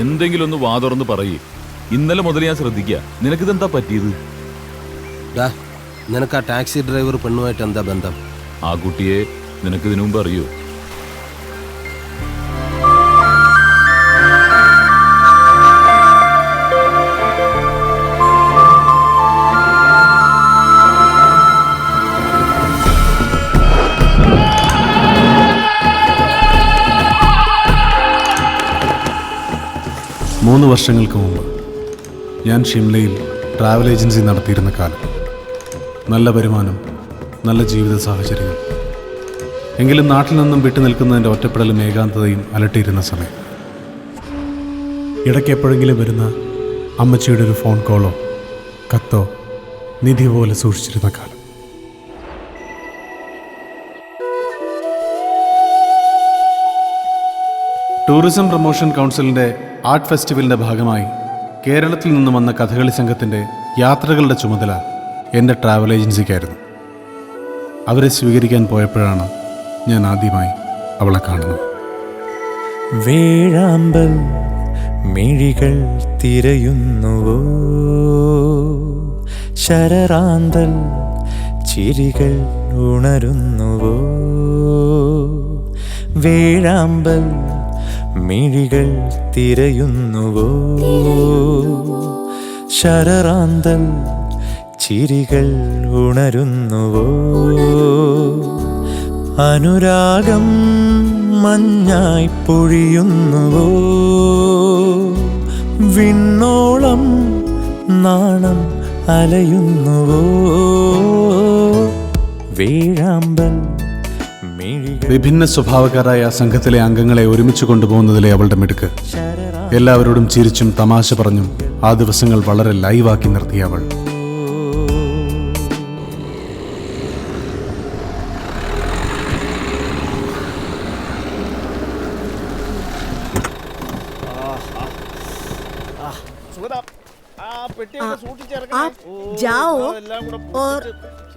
എന്തെങ്കിലും ഒന്ന് വാതുറന്ന് പറയേ. ഇന്നലെ മുതൽ ഞാൻ ശ്രദ്ധിക്കുക നിനക്കിതെന്താ പറ്റിയത്? ഡാ നിനക്ക് ആ ടാക്സി ഡ്രൈവർ പെണ്ണുമായിട്ട് എന്താ ബന്ധം? ആ കുട്ടിയെ നിനക്ക് ഇതിനു മുമ്പ് അറിയോ? മൂന്ന് വർഷങ്ങൾക്ക് മുമ്പ് ഞാൻ ഷിംലയിൽ ട്രാവൽ ഏജൻസി നടത്തിയിരുന്ന കാലം. നല്ല വരുമാനം നല്ല ജീവിത സാഹചര്യം എങ്കിലും നാട്ടിൽ നിന്നും വിട്ടു നിൽക്കുന്നതിന്റെ ഒറ്റപ്പെടലും ഏകാന്തതയും അലട്ടിയിരുന്ന സമയം. ഇടയ്ക്ക് എപ്പോഴെങ്കിലും വരുന്ന അമ്മച്ചിയുടെ ഒരു ഫോൺ കോളോ കത്തോ നിധി പോലെ സൂക്ഷിച്ചിരുന്ന കാലം. ടൂറിസം പ്രൊമോഷൻ കൗൺസിലിന്റെ ആർട്ട് ഫെസ്റ്റിവലിന്റെ ഭാഗമായി കേരളത്തിൽ നിന്ന് വന്ന കഥകളി സംഘത്തിന്റെ യാത്രകളുടെ ചുമതല എന്റെ ട്രാവൽ ഏജൻസിക്കായിരുന്നു. അവരെ സ്വീകരിക്കാൻ പോയപ്പോഴാണ് ഞാൻ ആദ്യമായി അവളെ കാണുന്നത്. വേഴാമ്പൽ മിഴികൾ തിരയുന്നുവോ? ശരറാന്തൽ ചിരികൾ ഉണരുന്നുവോ? വേഴാമ്പൽ മിഴികൾ തിരയുന്നുവോ? ശരറാന്തൽ ചിരികൾ ഉണരുന്നുവോ? അനുരാഗം മഞ്ഞായി പൊഴിയുന്നുവോ? വിണ്ണോളം നാണം അലയുന്നുവോ? മിഴികൾ വിഭിന്ന സ്വഭാവക്കാരായ ആ സംഘത്തിലെ അംഗങ്ങളെ ഒരുമിച്ച് കൊണ്ടുപോകുന്നതിലെ അവളുടെ മിടുക്ക് എല്ലാവരോടും ചിരിച്ചും തമാശ പറഞ്ഞും ആ ദിവസങ്ങൾ വളരെ ലൈവാക്കി നിർത്തിയ അവൾ आप जाओ और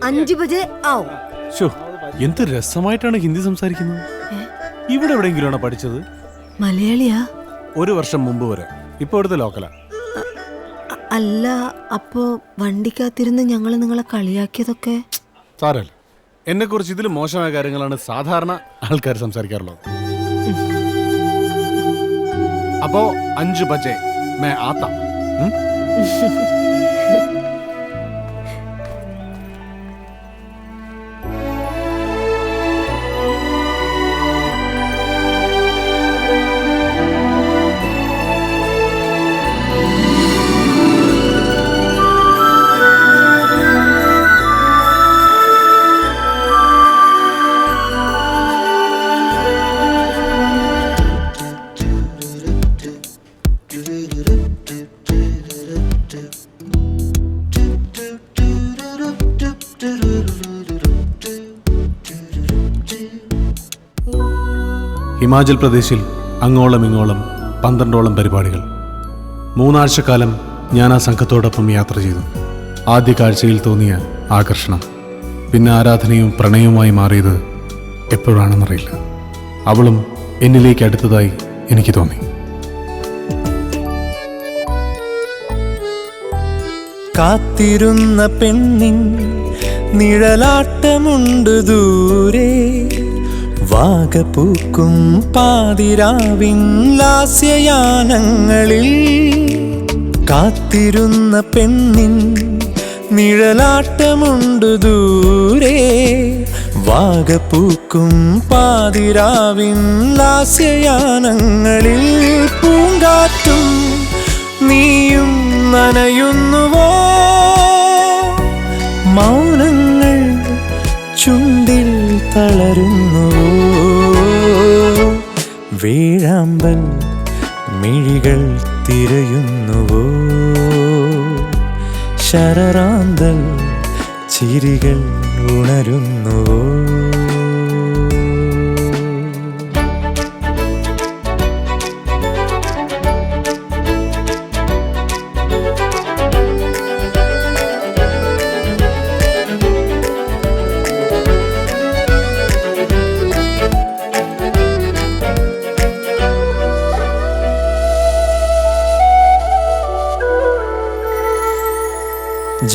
അഞ്ച് ബജെ ആവും ശോ, എന്ത് രസമായിട്ടാണ് ഹിന്ദി സംസാരിക്കുന്നത്? ഇവിടെ എവിടെയെങ്കിലുമാണോ പഠിച്ചത്? മലയാളിയാ? ഒരു വർഷം മുമ്പ് വരെ. ഇപ്പൊ ഇവിടുത്തെ ലോക്കലാ. അല്ല അപ്പോ വണ്ടിക്കകത്തിരുന്ന് ഞങ്ങൾ നിങ്ങളെ കളിയാക്കിയതൊക്കെ? സാരല്ല. എന്നെ കുറിച്ച് ഇതിൽ മോശമായ കാര്യങ്ങളാണ് സാധാരണ ആൾക്കാർ സംസാരിക്കാറുള്ളത്. അപ്പോ അഞ്ച് ബജെ മേ ആത്ത. ഹിമാചൽ പ്രദേശിൽ അങ്ങോളം ഇങ്ങോളം പന്ത്രണ്ടോളം പരിപാടികൾ. മൂന്നാഴ്ചക്കാലം ഞാൻ ആ സംഘത്തോടൊപ്പം യാത്ര ചെയ്തു. ആദ്യ കാഴ്ചയിൽ തോന്നിയ ആകർഷണം പിന്നെ ആരാധനയും പ്രണയവുമായി മാറിയത് എപ്പോഴാണെന്നറിയില്ല. അവളും എന്നിലേക്ക് അടുത്തതായി എനിക്ക് തോന്നി. കാത്തിരുന്ന പെണ്ണിൻ നിഴലാട്ടമുണ്ട് ദൂരെ. വാഗപൂക്കും പാതിരാവിൻ ലാസ്യയാനങ്ങളിൽ കാത്തിരുന്ന പെണ്ണിൻ നിഴലാട്ടമുണ്ടു ദൂരെ. വാഗപൂക്കും പാതിരാവിൻ ലാസ്യയാനങ്ങളിൽ പൂങ്കാറ്റും നീയും നനയുന്നുവോ? വേഴാമ്പൽ മിഴികൾ തിരയുന്നുവോ? ശരറാന്തൽ ചിരികൾ ഉണരുന്നുവോ?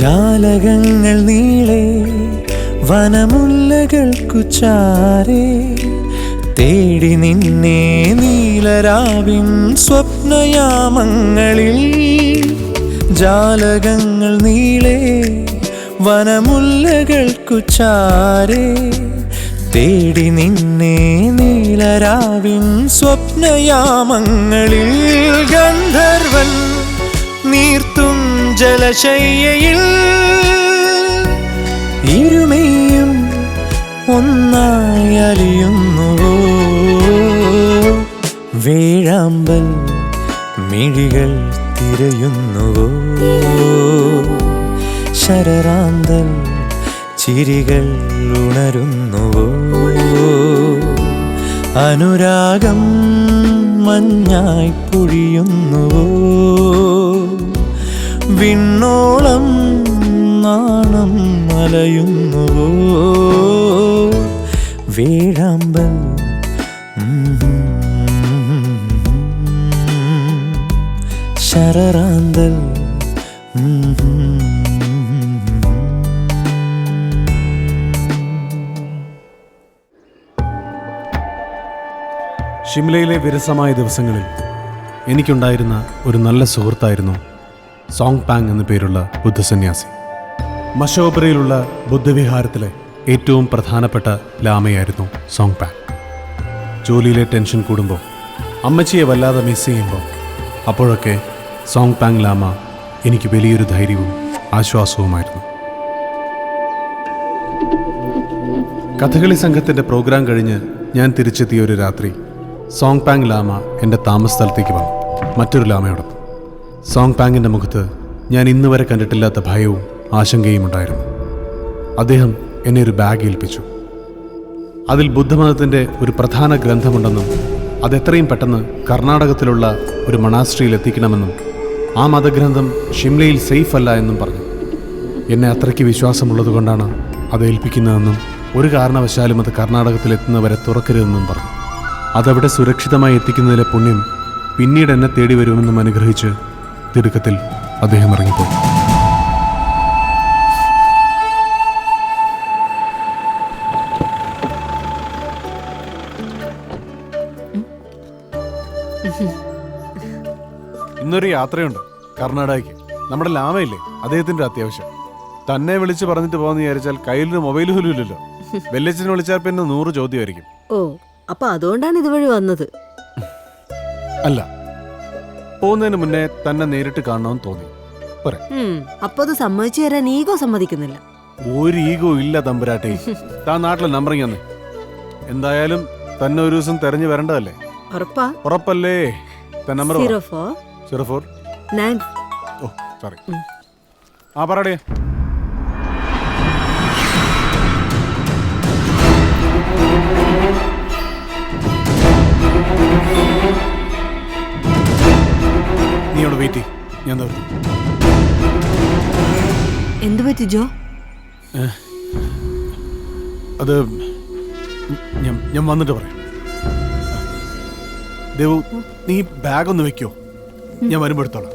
ജാലകങ്ങൾ നീളെ വനമുല്ലകൾക്കു ചാരേ തേടി നിന്നെ നീലരാവിൻ സ്വപ്നയാമങ്ങളിൽ. ജാലകങ്ങൾ നീളെ വനമുല്ലകൾക്കു ചാരേ തേടി നിന്നെ നീലരാവിൻ സ്വപ്നയാമങ്ങളിൽ. ഗന്ധർവൻ നീർത്തും ജലശയ്യയിൽ ഇരുമയും ഒന്നായി അലിയുന്നുവോ വേഴാമ്പൽ മിഴികൾ തിരയുന്നുവോ? ശരറാന്തൽ ചിരികൾ ഉണരുന്നുവോ? അനുരാഗം മഞ്ഞായി പൊഴിയുന്നുവോ? വിണ്ണോളം നാണം മലയുന്നുവോ വേഴാമ്പൽ. ശരറാന്തൽ. ഷിംലയിലെ വിരസമായ ദിവസങ്ങളിൽ എനിക്കുണ്ടായിരുന്ന ഒരു നല്ല സുഹൃത്തായിരുന്നു സോങ് പാങ് എന്നു പേരുള്ള ബുദ്ധസന്യാസി. മഷോബറയിലുള്ള ബുദ്ധവിഹാരത്തിലെ ഏറ്റവും പ്രധാനപ്പെട്ട ലാമയായിരുന്നു സോങ് പാങ്. ജോലിയിലെ ടെൻഷൻ കൂടുമ്പോൾ അമ്മച്ചിയെ വല്ലാതെ മിസ് ചെയ്യുമ്പോൾ അപ്പോഴൊക്കെ സോങ് പാങ് ലാമ എനിക്ക് വലിയൊരു ധൈര്യവും ആശ്വാസവുമായിരുന്നു. കഥകളി സംഘത്തിന്റെ പ്രോഗ്രാം കഴിഞ്ഞ് ഞാൻ തിരിച്ചെത്തിയ ഒരു രാത്രി സോങ് പാങ് ലാമ എന്റെ താമസ സ്ഥലത്തേക്ക് വന്നു. മറ്റൊരു ലാമയോടൊപ്പം. സോങ് പാങ്ങിന്റെ മുഖത്ത് ഞാൻ ഇന്ന് വരെ കണ്ടിട്ടില്ലാത്ത ഭയവും ആശങ്കയും ഉണ്ടായിരുന്നു. അദ്ദേഹം എന്നെ ഒരു ബാഗ് ഏൽപ്പിച്ചു. അതിൽ ബുദ്ധമതത്തിന്റെ ഒരു പ്രധാന ഗ്രന്ഥമുണ്ടെന്നും അതെത്രയും പെട്ടെന്ന് കർണാടകത്തിലുള്ള ഒരു മണാസ്ട്രിയിൽ എത്തിക്കണമെന്നും ആ മതഗ്രന്ഥം ഷിംലയിൽ സേഫ് അല്ല എന്നും പറഞ്ഞു. എന്നെ അത്രയ്ക്ക് വിശ്വാസമുള്ളതുകൊണ്ടാണ് അത് ഏൽപ്പിക്കുന്നതെന്നും ഒരു കാരണവശാലും അത് കർണാടകത്തിൽ എത്തുന്നവരെ തുറക്കരുതെന്നും പറഞ്ഞു. അതവിടെ സുരക്ഷിതമായി എത്തിക്കുന്നതിലെ പുണ്യം പിന്നീട് എന്നെ തേടി വരുമെന്നും അനുഗ്രഹിച്ച് തിടുക്കത്തിൽ അദ്ദേഹം ഇറങ്ങിപ്പോയി. ഇന്നൊരു യാത്രയുണ്ട് കർണാടകയ്ക്ക്. നമ്മുടെ ലാമയില്ലേ അദ്ദേഹത്തിന്റെ അത്യാവശ്യം. തന്നെ വിളിച്ച് പറഞ്ഞിട്ട് പോകാന്ന് വിചാരിച്ചാൽ കയ്യിൽ മൊബൈൽ പോലും ഇല്ലല്ലോ. വെല്ലച്ചിനെ വിളിച്ചാൽ പിന്നെ നൂറ് ചോദ്യമായിരിക്കും. ഓ അപ്പൊ അതുകൊണ്ടാണ് ഇതുവഴി വന്നത്. അല്ല പോകുന്നതിന് മുന്നേ തന്നെ നേരിട്ട് കാണണമെന്ന് തോന്നി. പറ അപ്പൊ അത് സമ്മതിച്ചു തരാൻ ഈഗോ സമ്മതിക്കുന്നില്ല. ഒരു ഈഗോ ഇല്ല തമ്പുരാട്ടെ. താൻ നാട്ടിലെ നമ്പറിങ് തന്നെ. എന്തായാലും തന്നെ ഒരു ദിവസം തെരഞ്ഞു വരണ്ടതല്ലേ? ഉറപ്പാ? ഉറപ്പല്ലേ? തൻ number zero four zero four nine ഓ സോറി ആ പറയടേ ഞാൻ. എന്തു പറ്റി ജോ? അത് ഞാൻ ഞാൻ വന്നിട്ട് പറയാം. ദേവു നീ ബാഗ് ഒന്ന് വെക്കോ. ഞാൻ വരുമ്പോ എടുത്തോളാം.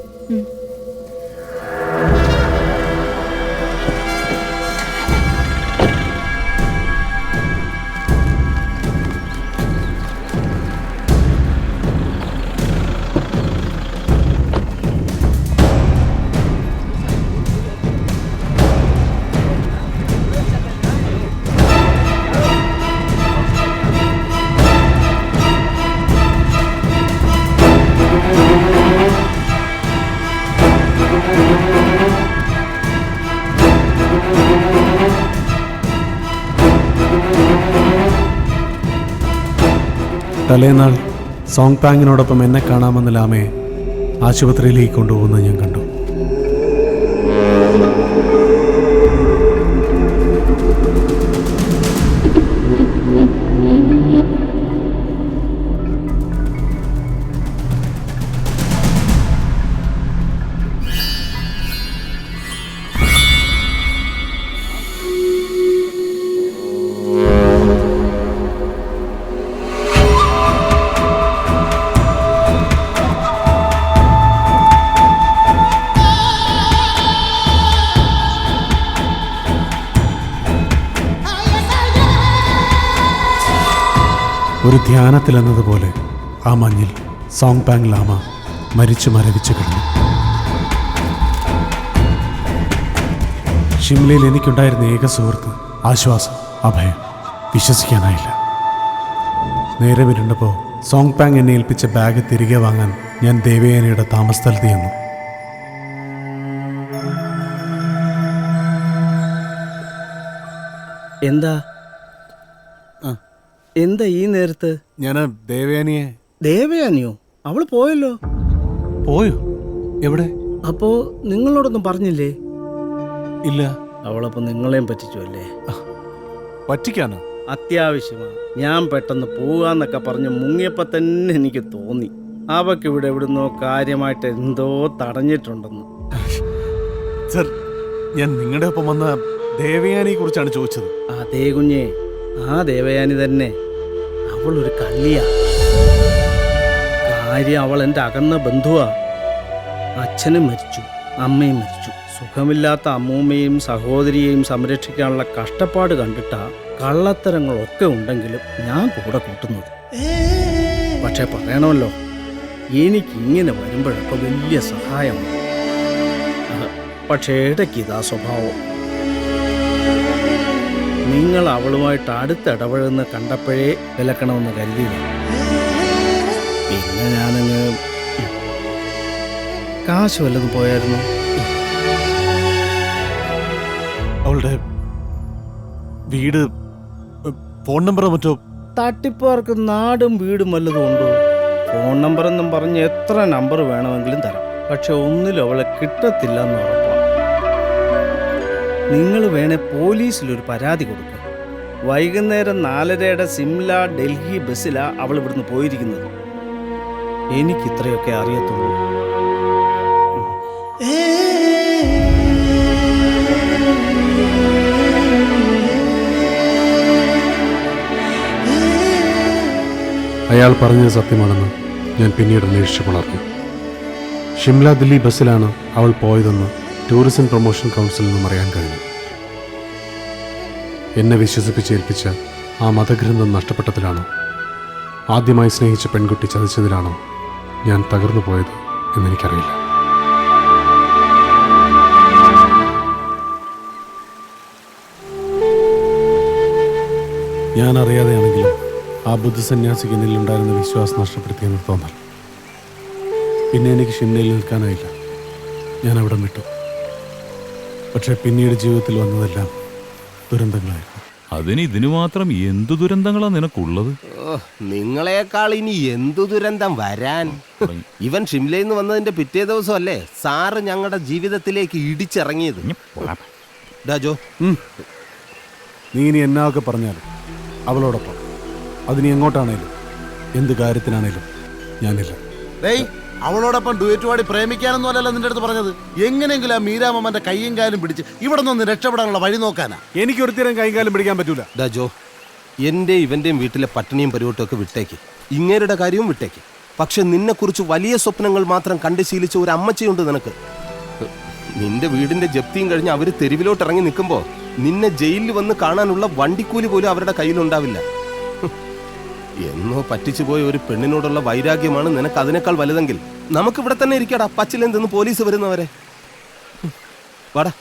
തലേനാൾ സോങ് പാങ്ങിനോടൊപ്പം എന്നെ കാണാമെന്ന ലാമയെ ആശുപത്രിയിലേക്ക് കൊണ്ടുപോകുന്നത് ഞാൻ കണ്ടു. ഒരു ധ്യാനത്തിലെന്നതുപോലെ ആ മഞ്ഞിൽ സോങ് പാങ് ലാമ മരിച്ചു മരവിച്ചു കിടന്നു. ഷിംലയിൽ എനിക്കുണ്ടായിരുന്ന ഏക സുഹൃത്ത് ആശ്വാസം അഭയം വിശ്വസിക്കാനായില്ല. നേരെ വിരുണ്ടപ്പോൾ സോങ് പാങ് എന്നെ ഏൽപ്പിച്ച ബാഗ് തിരികെ വാങ്ങാൻ ഞാൻ ദേവയാനയുടെ താമസസ്ഥലത്ത് ചെന്നു. എന്താ? എന്താ ഈ നേരത്ത്? ഞാൻ ദേവയാനിയെ. ദേവയാനിയോ? അവൾ പോയല്ലോ. പോയോ? എവിടെ? അപ്പോ നിങ്ങളോടൊന്നും പറഞ്ഞില്ലേ? ഇല്ല. അവളപ്പോ നിങ്ങളെയും പറ്റിച്ചു അല്ലേ പറ്റിക്കാനോ? അത്യാവശ്യമാണ് ഞാൻ പെട്ടെന്ന് പോകാന്നൊക്കെ പറഞ്ഞ് മുങ്ങിയപ്പോ തന്നെ എനിക്ക് തോന്നി. അവക്ക് ഇവിടെ എവിടുന്നോ കാര്യമായിട്ട് എന്തോ തടഞ്ഞിട്ടുണ്ടെന്ന്. സർ ഞാൻ നിങ്ങളുടെ ഒപ്പം വന്ന ദേവയാനിയെ കുറിച്ചാണ് ചോദിച്ചത്. അതേ കുഞ്ഞേ ആ ദേവയാനി തന്നെ. അവളൊരു കള്ളിയാ. കാര്യം അവൾ എന്റെ അകന്ന ബന്ധുവാ. അച്ഛനും മരിച്ചു അമ്മയും മരിച്ചു. സുഖമില്ലാത്ത അമ്മൂമ്മയും സഹോദരിയെയും സംരക്ഷിക്കാനുള്ള കഷ്ടപ്പാട് കണ്ടിട്ടാ കള്ളത്തരങ്ങളൊക്കെ ഉണ്ടെങ്കിലും ഞാൻ കൂടെ കൂട്ടുന്നത്. പക്ഷെ പറയണമല്ലോ എനിക്ക് ഇങ്ങനെ വരുമ്പോഴൊക്കെ വലിയ സഹായമാണ്. പക്ഷേ ഇടയ്ക്ക് ഇതാ സ്വഭാവം. നിങ്ങൾ അവളുമായിട്ട് അടുത്തിടപഴകുന്ന കണ്ടപ്പോഴേ വിലക്കണമെന്ന് കരുതി പിന്നെ ഞാനങ്ങ് കാശ് വല്ലതും പോയായിരുന്നു? അവളുടെ വീട് ഫോൺ നമ്പറോ മറ്റോ? തട്ടിപ്പാർക്ക് നാടും വീടും വല്ലതും ഉണ്ടോ? ഫോൺ നമ്പർ എന്നും പറഞ്ഞ് എത്ര നമ്പർ വേണമെങ്കിലും തരാം. പക്ഷെ ഒന്നിലും അവളെ കിട്ടത്തില്ല എന്ന് ഉറപ്പാണ്. നിങ്ങൾ വേണേ പോലീസിലൊരു പരാതി കൊടുക്കുക വൈകുന്നേരം നാലരയുടെ സിംല ഡൽഹി ബസ്സിലാ അവൾ ഇവിടുന്ന് പോയിരിക്കുന്നത്. എനിക്ക് ഇത്രയൊക്കെ അറിയത്തുള്ളൂ. അയാൾ പറഞ്ഞത് സത്യമാണെന്ന് ഞാൻ പിന്നീട് അന്വേഷിച്ചപ്പോൾ പുണർന്നു ഷിംല ദില്ലി ബസ്സിലാണ് അവൾ പോയതെന്ന് ടൂറിസം പ്രൊമോഷൻ കൗൺസിലിൽ നിന്നും അറിയാൻ കഴിഞ്ഞു. എന്നെ വിശ്വസിപ്പിച്ചേൽപ്പിച്ച ആ മതഗ്രന്ഥം നഷ്ടപ്പെട്ടതിലാണോ? ആദ്യമായി സ്നേഹിച്ച പെൺകുട്ടി ചതിച്ചതിലാണോ ഞാൻ തകർന്നു പോയത് എന്നെനിക്കറിയില്ല. ഞാൻ അറിയാതെയാണെങ്കിലും ആ ബുദ്ധസന്യാസിക്ക് എന്നിലുണ്ടായിരുന്ന വിശ്വാസം നഷ്ടപ്പെടുത്തിയെന്ന് തോന്നൽ. പിന്നെ എനിക്ക് ഷിന്നയിൽ നിൽക്കാനായില്ല. ഞാൻ അവിടെ വിട്ടു. പക്ഷേ പിന്നീട് ജീവിതത്തിൽ വന്നതെല്ലാം ദുരന്തങ്ങളായിരുന്നു. അതിന് ഇതിനു മാത്രം എന്തു ദുരന്തങ്ങളാ നിനക്കുള്ളത്? ഓ, നിങ്ങളെക്കാൾ ഇനി എന്തു ദുരന്തം വരാൻ? ഇവൻ ഷിംലയിൽ നിന്ന് വന്നതിന്റെ പിറ്റേ ദിവസമല്ലേ സാറ് ഞങ്ങളുടെ ജീവിതത്തിലേക്ക് ഇടിച്ചിറങ്ങിയത്. രാജോ ജോ. നീ ഇനി എന്നാക്കെ പറഞ്ഞാലും അവളോടൊപ്പം. അതിനി എങ്ങോട്ടാണേലും എന്ത് കാര്യത്തിനാണേലും ഞാനില്ല. ഡേയ് അവളോടൊപ്പം ഡുയറ്റ് പാടി പ്രേമിക്കാനൊന്നും അല്ലല്ലോ നിന്റെ അടുത്ത് പറഞ്ഞത്. എങ്ങനെയെങ്കിലും ആ മീരാമമ്മന്റെ കൈയും കാലും പിടിച്ച് ഇവിടെ നിന്ന് രക്ഷപ്പെടാനുള്ള വഴി നോക്കാനാ. എനിക്ക് ഒരുത്തരം കൈകാലം പിടിക്കാൻ പറ്റൂല. ഡാ ജോ എന്റെ ഇവന്റെയും വീട്ടിലെ പട്ടിണിയും പരിവട്ടവും ഒക്കെ വിട്ടേക്ക്. ഇങ്ങേരുടെ കാര്യവും വിട്ടേക്ക്. പക്ഷെ നിന്നെക്കുറിച്ച് വലിയ സ്വപ്നങ്ങൾ മാത്രം കണ്ട് ശീലിച്ച ഒരു അമ്മച്ചയുണ്ട് നിനക്ക്. നിന്റെ വീടിന്റെ ജപ്തിയും കഴിഞ്ഞ് അവർ തെരുവിലോട്ട് ഇറങ്ങി നിൽക്കുമ്പോൾ നിന്നെ ജയിലിൽ വന്ന് കാണാനുള്ള വണ്ടിക്കൂലി പോലും അവരുടെ കയ്യിലുണ്ടാവില്ല. എന്നോ പറ്റിച്ചു പോയ ഒരു പെണ്ണിനോടുള്ള വൈരാഗ്യമാണ് നിനക്ക് അതിനേക്കാൾ വലുതെങ്കിൽ നമുക്ക് ഇവിടെ തന്നെ ഇരിക്കടാ പച്ചിലെന്തെന്ന് പോലീസ് വരുന്നവരെ. വാടാ